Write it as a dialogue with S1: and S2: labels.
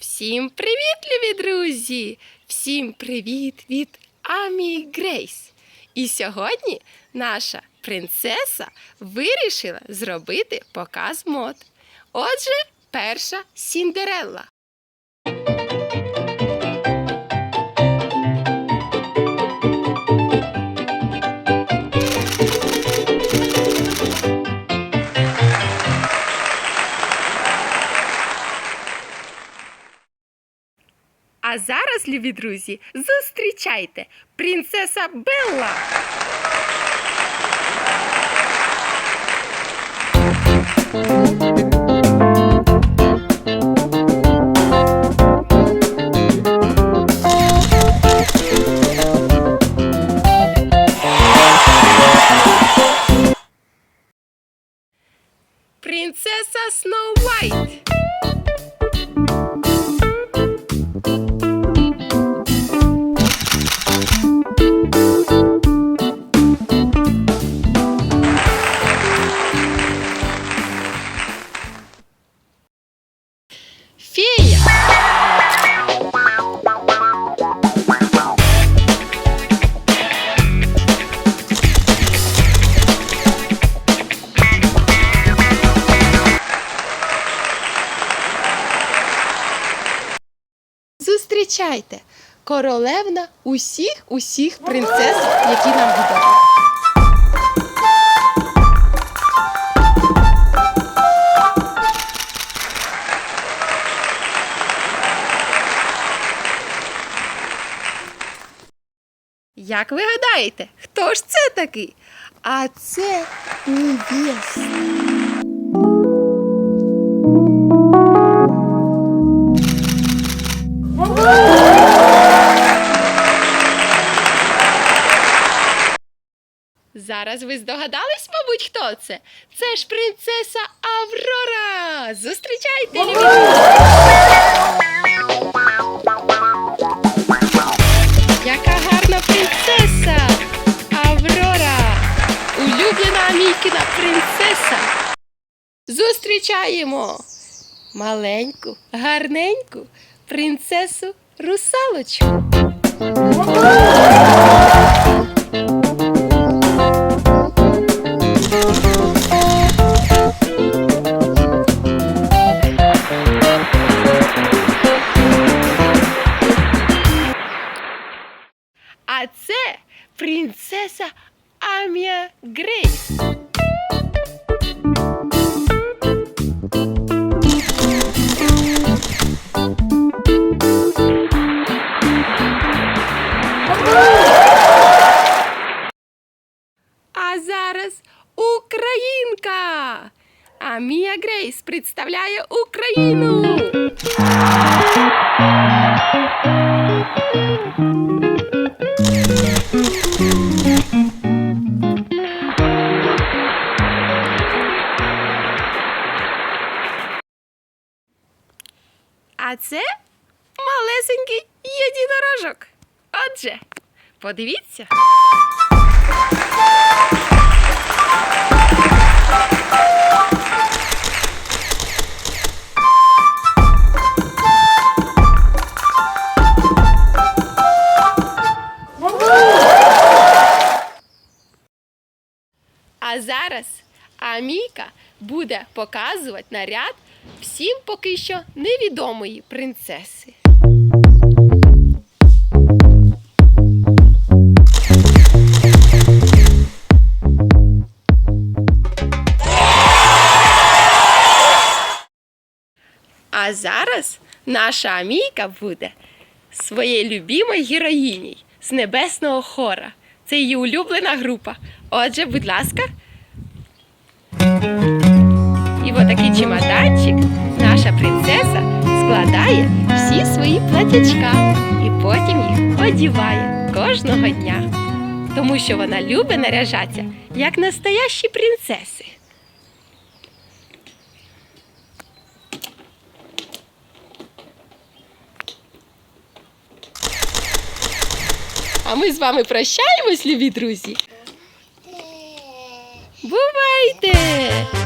S1: Всім привіт, любі друзі! Всім привіт від Амі Грейс. І сьогодні наша принцеса вирішила зробити показ мод. Отже, перша Сіндерелла. А зараз, любі друзі, зустрічайте принцеса Белла. Принцеса Зустрічайте королевна усіх усіх принцесок, які нам відомі. Як ви гадаєте, хто ж це такий? А це невеста. Зараз ви здогадались, мабуть, хто це? Це ж принцеса Аврора! Зустрічайте! Яка гарна принцеса! Аврора! Улюблена Амікіна принцеса! Зустрічаємо маленьку, гарненьку принцесу русалочку. А це принцеса Амія Грейс. А зараз Українка. Амія Грейс представляє Україну. А це малесенький єдинорожок. Отже, подивіться. А зараз Аміка буде показувати наряд всім поки що невідомої принцеси. А зараз наша Амійка буде своєю любимою героїнею з небесного хора. Це її улюблена група. Отже, будь ласка. І в отакий чемоданчик наша принцеса складає всі свої платячка і потім їх одіває кожного дня. Тому що вона любить наряжатися, як настоящі принцеси. А ми з вами прощаємось, любі друзі. Бувайте!